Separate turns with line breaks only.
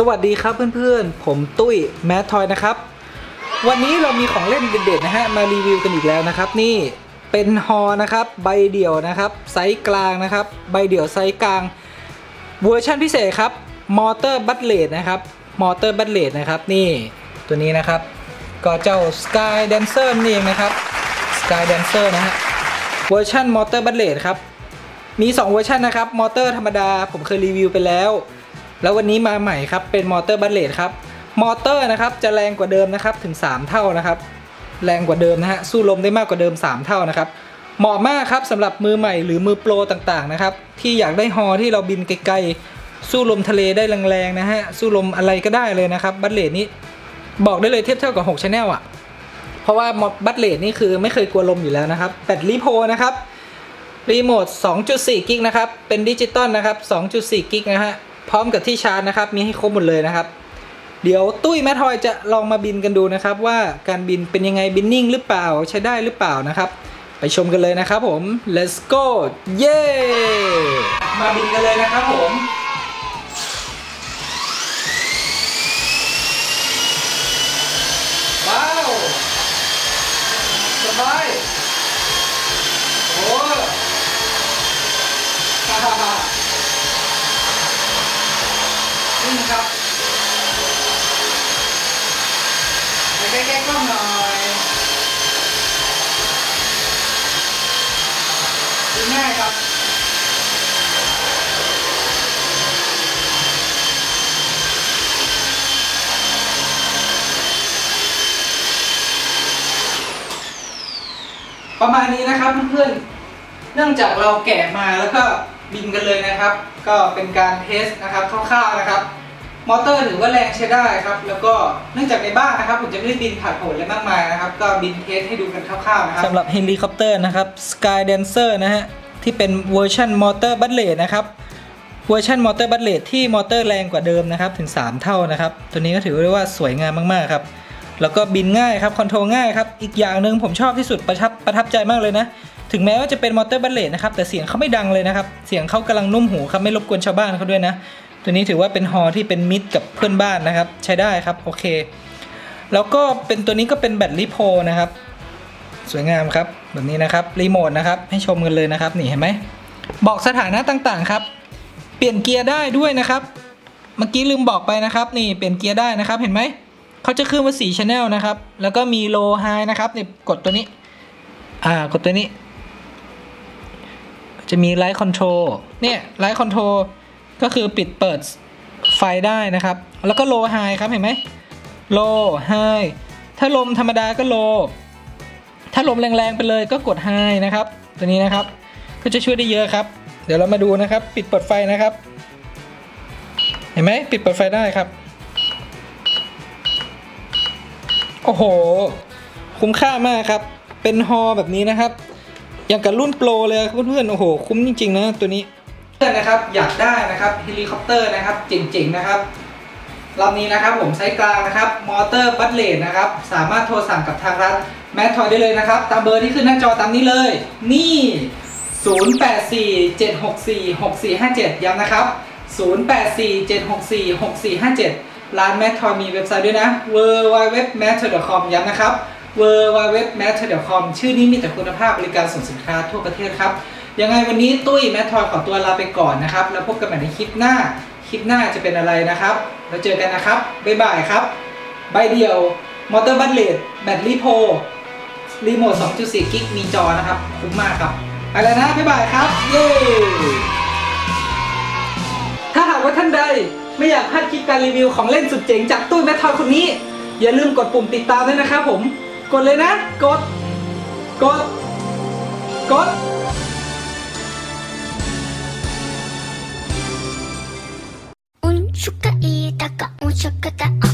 สวัสดีครับเพื่อนๆ ผมตุ้ยแมททอยนะครับ วันนี้เรามีของเล่นเด็ดๆนะฮะมารีวิวกันอีกแล้วนะครับ นี่เป็นฮอนะครับใบเดี่ยวนะครับไซส์กลางนะครับ ใบเดี่ยวไซส์กลางเวอร์ชันพิเศษครับมอเตอร์บัตเลดนะครับมอเตอร์บัตเลดนะครับนี่ตัวนี้นะครับ ก็เจ้า Sky Dancer นี่เองนะครับ Sky Dancer นะฮะเวอร์ชันมอเตอร์บัตเลดครับมี 2 เวอร์ชันนะครับมอเตอร์ธรรมดาผมเคยรีวิวไปแล้ว แล้ววันนี้มาใหม่ครับเป็นมอเตอร์บัตเลดครับมอเตอร์นะครับจะแรงกว่าเดิมนะครับถึง 3 เท่านะครับแรงกว่าเดิมนะฮะสู้ลมได้มากกว่าเดิม 3 เท่านะครับเหมาะมากครับสำหรับมือใหม่หรือมือโปรต่างๆนะครับที่อยากได้ฮอที่เราบินไกลๆสู้ลมทะเลได้แรงๆนะฮะสู้ลมอะไรก็ได้เลยนะครับบัตเลดนี้บอกได้เลยเทียบเท่ากับ6 Channel อะเพราะว่าบัตเลดนี่คือไม่เคยกลัวลมอยู่แล้วนะครับแบตรีโพนะครับรีโมท 2.4 กิกนะครับ เป็นดิจิตอลนะครับ 2.4 กิกนะฮะ พร้อมกับที่ชาร์จนะครับ มีให้ครบหมดเลยนะครับ เดี๋ยวตุ้ยแมททอยจะลองมาบินกันดูนะครับ ว่าการบินเป็นยังไงบินนิ่งหรือเปล่าใช้ได้หรือเปล่านะครับ ไปชมกันเลยนะครับผม let's go เย้มาบินกันเลยนะครับผม ว้าวสบายโอ้ฮ่าฮ่าฮ่านี่ครับไป ใกล้ๆกล้องหน่อยดูง่ายครับประมาณนี้นะครับเพื่อนๆ เนื่องจากเราแกะมาแล้วก็บินกันเลยนะครับ ก็เป็นการเทสนะครับคร่าวๆนะครับ มอเตอร์ถือว่าแรงใช้ได้ครับ แล้วก็เนื่องจากในบ้านนะครับผมจะไม่ได้บินผ่านผลอะไรมากมายนะครับ ก็บินเทสให้ดูกันคร่าวๆนะครับสำหรับเฮลิคอปเตอร์นะครับ Sky Dancer นะฮะที่เป็นเวอร์ชันมอเตอร์บัตเลดนะครับเวอร์ชันมอเตอร์บัตเลดที่มอเตอร์แรงกว่าเดิมนะครับถึง 3 เท่านะครับ ตัวนี้ก็ถือได้ว่าสวยงามมากๆครับแล้วก็บินง่ายครับคอนโทรลง่ายครับอีกอย่างหนึ่งผมชอบที่สุดประทับประทับใจมากเลยนะ ถึงแม้ว่าจะเป็นมอเตอร์บัลเลตนะครับแต่เสียงเขาไม่ดังเลยนะครับ เสียงเขากำลังนุ่มหูครับไม่รบกวนชาวบ้านเขาด้วยนะ ตัวนี้ถือว่าเป็นฮอที่เป็นมิตรกับเพื่อนบ้านนะครับ ใช้ได้ครับโอเค แล้วก็เป็นตัวนี้ก็เป็นแบตลิโพนะครับ สวยงามครับแบบนี้นะครับรีโมทนะครับให้ชมกันเลยนะครับนี่เห็นไหมบอกสถานะต่างๆครับ เปลี่ยนเกียร์ได้ด้วยนะครับ เมื่อกี้ลืมบอกไปนะครับ นี่เปลี่ยนเกียร์ได้นะครับเห็นไหมเขาจะขึ้นว่า4 Channel นะครับ แล้วก็มี low high นะครับเนี่ยกดตัวนี้ อ่ากดตัวนี้ จะมี light control เนี่ย light control ก็คือปิดเปิดไฟได้นะครับ แล้วก็ low high ครับเห็นไหม low high ถ้าลมธรรมดาก็ low ถ้าลมแรงๆไปเลยก็กด high นะครับ ตัวนี้นะครับ ก็จะช่วยได้เยอะครับ เดี๋ยวเรามาดูนะครับ ปิดเปิดไฟนะครับ เห็นไหมปิดเปิดไฟได้ครับ โอ้โห คุ้มค่ามากครับ เป็นฮอแบบนี้นะครับ อย่างกับรุ่นโปรเลยเพื่อนๆโอ้โห คุ้มจริงๆนะตัวนี้ เพื่อนนะครับอยากได้นะครับเฮลิคอปเตอร์นะครับเจ๋งๆนะครับลำนี้นะครับผมไซส์กลางนะครับมอเตอร์บัตเลนนะครับสามารถโทรสั่งกับทางร้านแมททอยได้เลยนะครับตามเบอร์ที่ขึ้นหน้าจอตามนี้เลย นี่ 0847646457 ย้ำนะครับ 0847646457 ร้านแมททอยมีเว็บไซต์ด้วยนะ w w w m a t t e r c o m ย้ำนะครับ w w w m a t t e r c o m ชื่อนี้มีแต่คุณภาพบริการส่งสินค้าทั่วประเทศครับ ยังไงวันนี้ตุ้ยแมททอยขอตัวลาไปก่อนนะครับ แล้วพบกันใหม่ในคลิปหน้า คลิปหน้าจะเป็นอะไรนะครับ แล้วเจอกันนะครับ บ๊ายบายครับ ใบเดียว มอเตอร์บัตเลดแบตลี่โพรีโมท 2.4 กิก มีจอนะครับ คุ้มมากครับไปแล้วนะ บ๊ายบายครับ เย้ ถ้าหากว่าท่านใดไม่อยากพลาดคลิปการรีวิวของเล่นสุดเจ๋งจากตู้แมททอยคนนี้ อย่าลืมกดปุ่มติดตามด้วยนะครับผม กดเลยนะ กด กด กด
うんしゅかいたか